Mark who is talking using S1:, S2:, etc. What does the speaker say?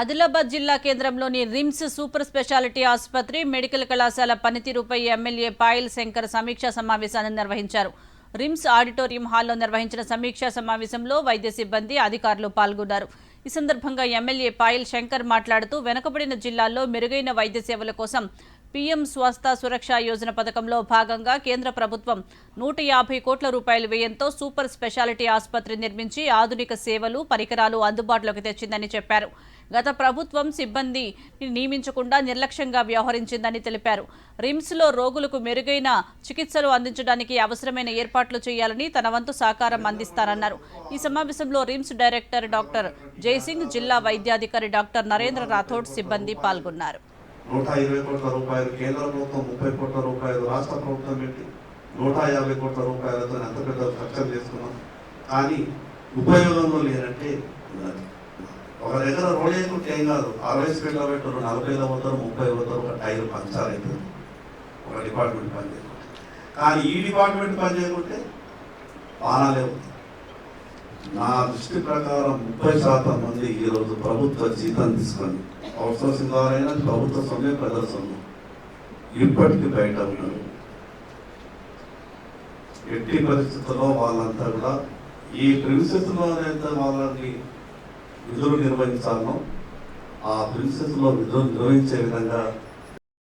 S1: ఆదిలాబాద్ జిల్లా కేంద్రంలోని RIMS super speciality ఆసుపత్రి మెడికల్ కళాశాల పనితీరుపై ఎమ్మెల్యే పాయల్ శంకర్ సమీక్షా సమావేశాన్ని నిర్వహించారు. రిమ్స్ ఆడిటోరియం హాల్లో నిర్వహించిన సమీక్షా సమావేశంలో వైద్య సిబ్బంది అధికారులు పాల్గొన్నారు. ఈ సందర్భంగా ఎమ్మెల్యే పాయల్ శంకర్ మాట్లాడుతూ వెనుకబడిన జిల్లాల్లో మెరుగైన వైద్య సేవల కోసం పీఎం స్వస్థ సురక్ష యోజన పథకంలో భాగంగా కేంద్ర ప్రభుత్వం నూట యాభై కోట్ల రూపాయల వ్యయంతో సూపర్ స్పెషాలిటీ ఆసుపత్రి నిర్మించి ఆధునిక సేవలు పరికరాలు అందుబాటులోకి తెచ్చిందని చెప్పారు. గత ప్రభుత్వం సిబ్బంది నియమించకుండా నిర్లక్ష్యంగా వ్యవహరించిందని తెలిపారు. రిమ్స్లో రోగులకు మెరుగైన చికిత్సలు అందించడానికి అవసరమైన ఏర్పాట్లు చేయాలని తన వంతు సహకారం అందిస్తారన్నారు ఈ సమావేశంలో రిమ్స్ డైరెక్టర్ డాక్టర్ జయసింగ్ జిల్లా వైద్యాధికారి డాక్టర్ నరేంద్ర రాథోడ్ సిబ్బంది పాల్గొన్నారు.
S2: నూట ఇరవై కోట్ల రూపాయలు కేంద్ర ప్రభుత్వం ముప్పై కోట్ల రూపాయలు రాష్ట్ర ప్రభుత్వం పెట్టి నూట యాభై కోట్ల రూపాయలతో ఎంత పెద్ద ఖర్చు చేసుకున్నాం. కానీ ఉపయోగంలో లేదంటే ఒక దగ్గర రోడ్ వేసుకుంటే ఏం కాదు. అరవై స్పీడ్లో పెట్టారు నలభైలో పోతారు ముప్పై పోతారు ఒక టైర్ పంచర్ అవుతుంది. ఒక డిపార్ట్మెంట్ పని చేయకుంటే. కానీ ఈ డిపార్ట్మెంట్ పని చేయకుంటే బాణాలే ఉంది నా దృష్టి ప్రకారం ముప్పై శాతం మంది ఈరోజు ప్రభుత్వ జీతం తీసుకొని అవుట్సోర్సింగ్ ద్వారా ప్రభుత్వ సొమ్మే ప్రజల సొమ్ము ఇప్పటికీ బయట ఉన్నారు. ఎట్టి పరిస్థితుల్లో వాళ్ళంతా కూడా ఈ ప్రిన్సెస్లోనైతే వాళ్ళని విధులు నిర్వహించాలనో ఆ ప్రిన్సెస్లో విధులు నిర్వహించే విధంగా